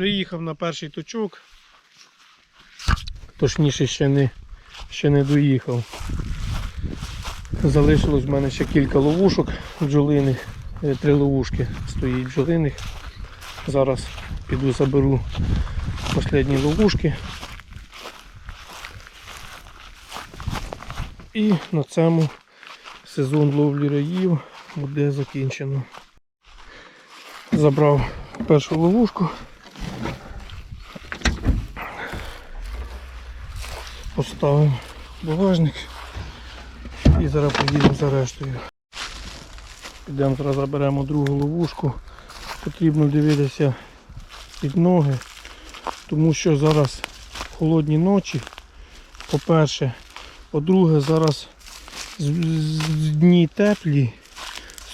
Приїхав на перший точок. Точніше ще не, ще не доїхав. Залишилось в мене ще кілька ловушок бджолиних. Е, Три ловушки стоїть бджолиних. Зараз піду заберу останні ловушки. І на цьому сезон ловлі раїв буде закінчено. Забрав першу ловушку. Поставив багажник і зараз поїдемо за рештою. Підемо зараз заберемо другу ловушку. Потрібно дивитися під ноги, тому що зараз холодні ночі, по-перше, по-друге, зараз дні теплі,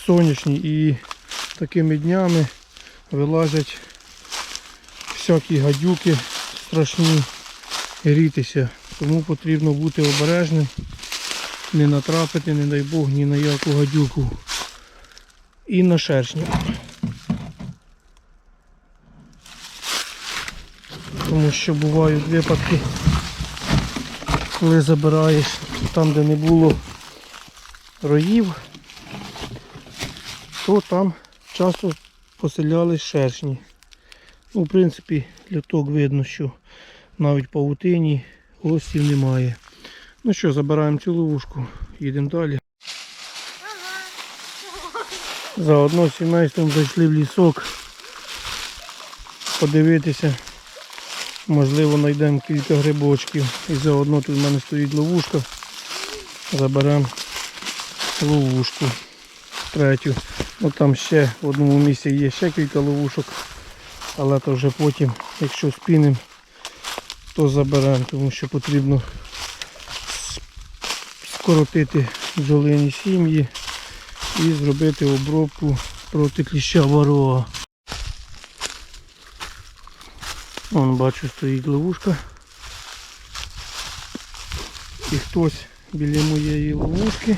сонячні і такими днями вилазять всякі гадюки страшні грітися. Тому потрібно бути обережним, не натрапити, не дай Бог, ні на яку гадюку. І на шершня. Тому що бувають випадки, коли забираєш там, де не було роїв, то там часто поселялись шершні. Ну, в принципі, літок видно, що навіть павутині гостів немає. Ну що, забираємо цю ловушку, їдемо далі. Заодно з сімейством зайшли в лісок. Подивитися. Можливо знайдемо кілька грибочків. І заодно тут в мене стоїть ловушка. Заберемо ловушку третю. Ну там ще в одному місці є ще кілька ловушок. Але то вже потім, якщо спінемо, то заберемо, тому що потрібно скоротити бджолині сім'ї і зробити обробку проти кліща ворога. Вон бачу стоїть ловушка. І хтось біля моєї ловушки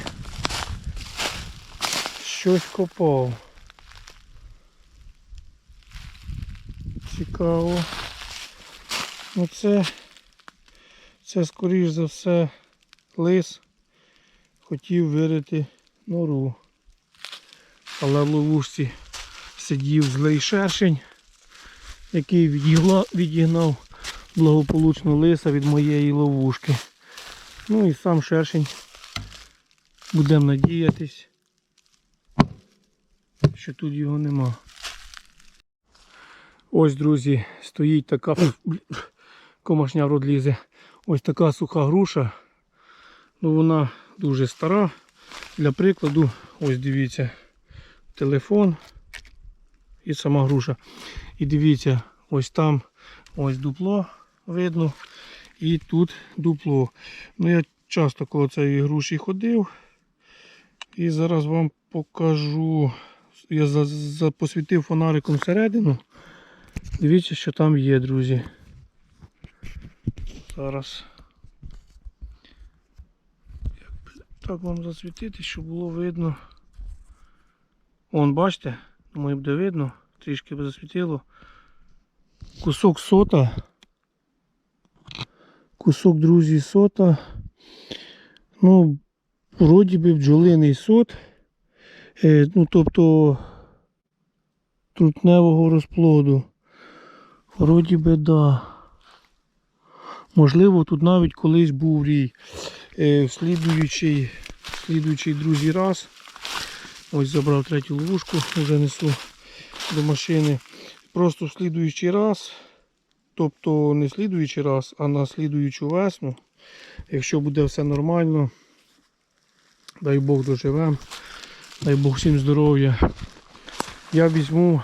щось копав. Цікаво. Ну це, скоріш за все лис хотів вирити нору. Але в ловушці сидів злий шершень, який відігнав благополучно лиса від моєї ловушки. Ну і сам шершень будемо надіятись, що тут його нема. Ось, друзі, стоїть така комашня в рот лізе. Ось така суха груша. Ну вона дуже стара. Для прикладу, ось дивіться, телефон і сама груша. І дивіться, ось там ось дупло видно. І тут дупло. Ну я часто коло цієї груші ходив. І зараз вам покажу. Я за, посвітив фонариком всередину. Дивіться, що там є, друзі. Зараз. Так вам засвітити, щоб було видно. Вон, бачите, думаю, буде видно, трішки б засвітило. Кусок сота. Кусок, друзі, сота. Ну, вроді би бджолиний сот. Е, ну, тобто трутневого розплоду. Вроді би, да. Можливо, тут навіть колись був рій. Е, в слідуючий, слідуючий друзі раз. Ось забрав третю ловушку, вже несу до машини. Просто в слідуючий раз, тобто не слідуючий раз, а на слідуючу весну, якщо буде все нормально, дай Бог доживемо, дай Бог всім здоров'я. Я візьму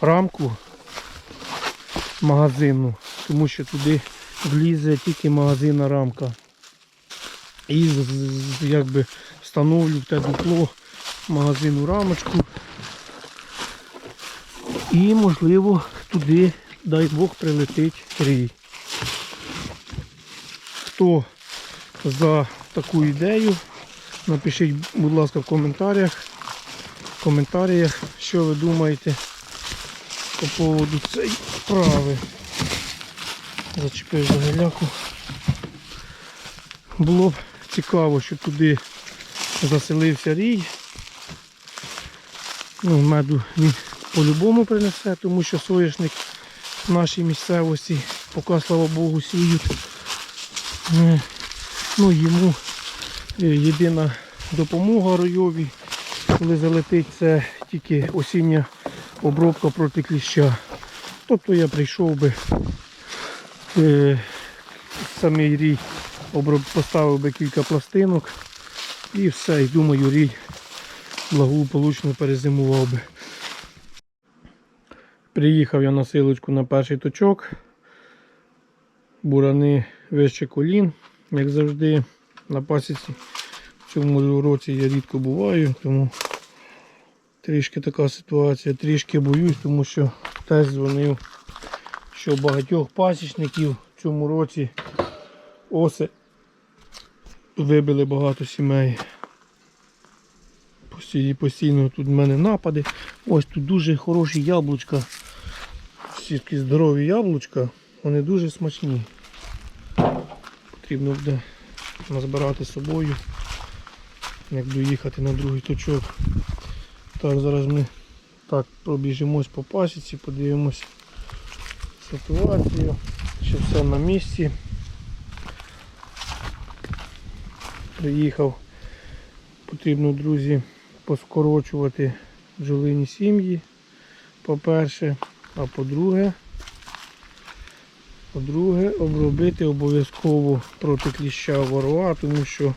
рамку магазинну, тому що туди влізе тільки магазинна рамка. І якби встановлю те дупло магазину рамочку. І можливо туди, дай Бог, прилетить рій. Хто за таку ідею, напишіть, будь ласка, в коментарях, в коментарях, що ви думаєте по поводу цієї вправи. Зачепив за геляку. Було б цікаво, що туди заселився рій. Ну, меду він по-любому принесе, тому що соняшник в нашій місцевості, поки, слава Богу, сіють. Ну, йому е, єдина допомога ройові, коли залетить, це тільки осіння обробка проти кліща. Тобто я прийшов би е, самий рій, поставив би кілька пластинок і все, і думаю, рій благополучно перезимував би. Приїхав я на силочку на перший точок. Бурани вище колін, як завжди, на пасіці. В цьому році я рідко буваю, тому трішки така ситуація, трішки боюсь, тому що теж дзвонив, що багатьох пасічників в цьому році оси вибили багато сімей. Постійно, тут в мене напади. Ось тут дуже хороші яблучка. Всі такі здорові яблучка, вони дуже смачні. Потрібно буде назбирати з собою, як доїхати на другий точок. Так, зараз ми так пробіжимось по пасіці, подивимось ситуацію, що все на місці. Приїхав, потрібно, друзі, поскорочувати бджолині сім'ї, по-перше, а по-друге, по-друге, обробити обов'язково проти кліща ворога, тому що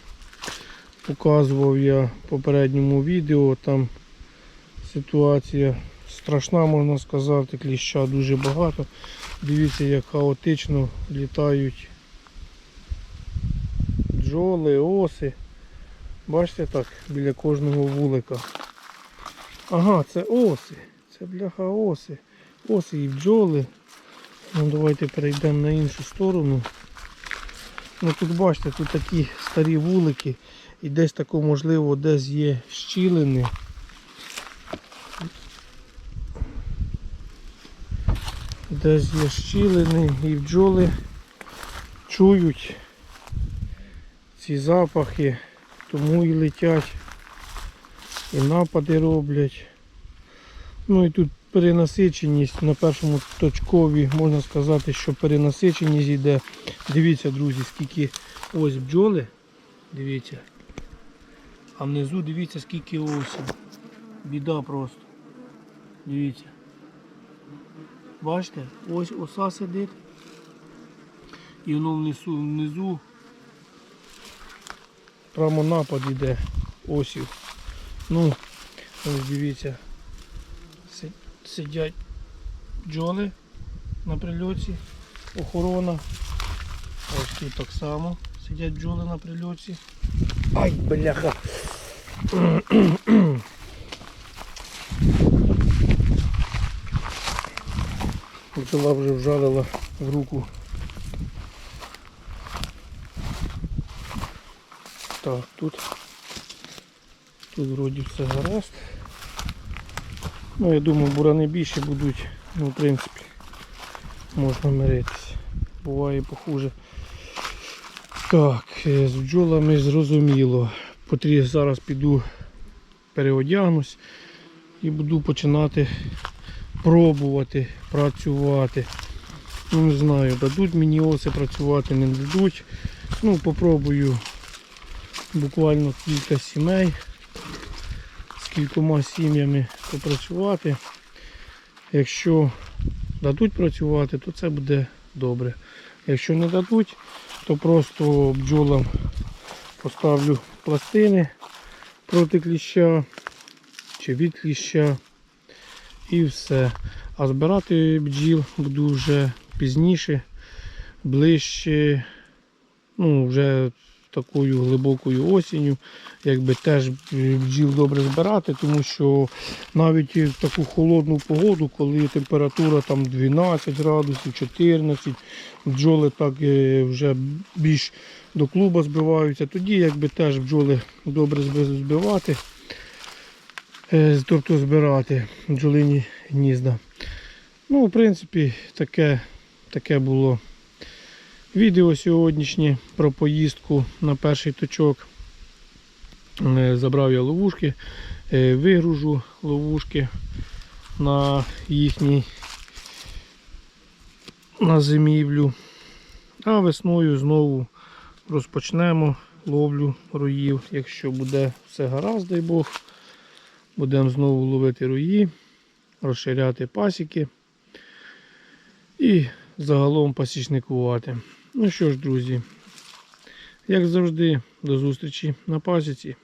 показував я в попередньому відео, там ситуація страшна, можна сказати, кліща дуже багато. Дивіться, як хаотично літають бджоли, оси. Бачите так, біля кожного вулика. Ага, це оси. Це бляха оси. Оси і бджоли. Ну, давайте перейдемо на іншу сторону. Ну тут бачите, тут такі старі вулики. І десь тако можливо десь є щілини. Десь є щілини і бджоли чують ці запахи, тому і летять, і напади роблять. Ну і тут перенасиченість на першому точкові, можна сказати, що перенасиченість йде. Дивіться, друзі, скільки ось бджоли. Дивіться. А внизу дивіться скільки осів. Біда просто. Дивіться. Бачите, ось оса сидить. І воно внизу, внизу прямо напад йде осів. Ну, ось дивіться. Сидять бджоли на прильоті, охорона. Ось тут так само сидять бджоли на прильоті. Ай, бляха. Бджола вже вжалила в руку. Так, тут, тут вроді все гаразд. Ну, я думаю, бурани більше будуть, ну, в принципі, можна миритися. Буває похуже. Так, е, з бджолами зрозуміло. Потрібно зараз піду переодягнусь і буду починати пробувати працювати. Ну, не знаю, дадуть мені оси працювати, не дадуть. Ну, попробую буквально кілька сімей з кількома сім'ями попрацювати. Якщо дадуть працювати, то це буде добре. Якщо не дадуть, то просто бджолам поставлю пластини проти кліща чи від кліща і все. А збирати бджіл буду вже пізніше, ближче, ну вже такою глибокою осінню, якби теж бджіл добре збирати, тому що навіть в таку холодну погоду, коли температура там 12 градусів, 14, бджоли так е, вже більш до клуба збиваються, тоді якби теж бджоли добре збивати, тобто збирати бджолині гнізда. Ну, в принципі, таке, таке було відео сьогоднішнє про поїздку на перший точок. Е, Забрав я ловушки, е, вигружу ловушки на їхній на зимівлю. А весною знову розпочнемо ловлю роїв. Якщо буде все гаразд, дай Бог, будемо знову ловити руї, розширяти пасіки і загалом пасічникувати. Ну що ж, друзі, як завжди, до зустрічі на пасіці.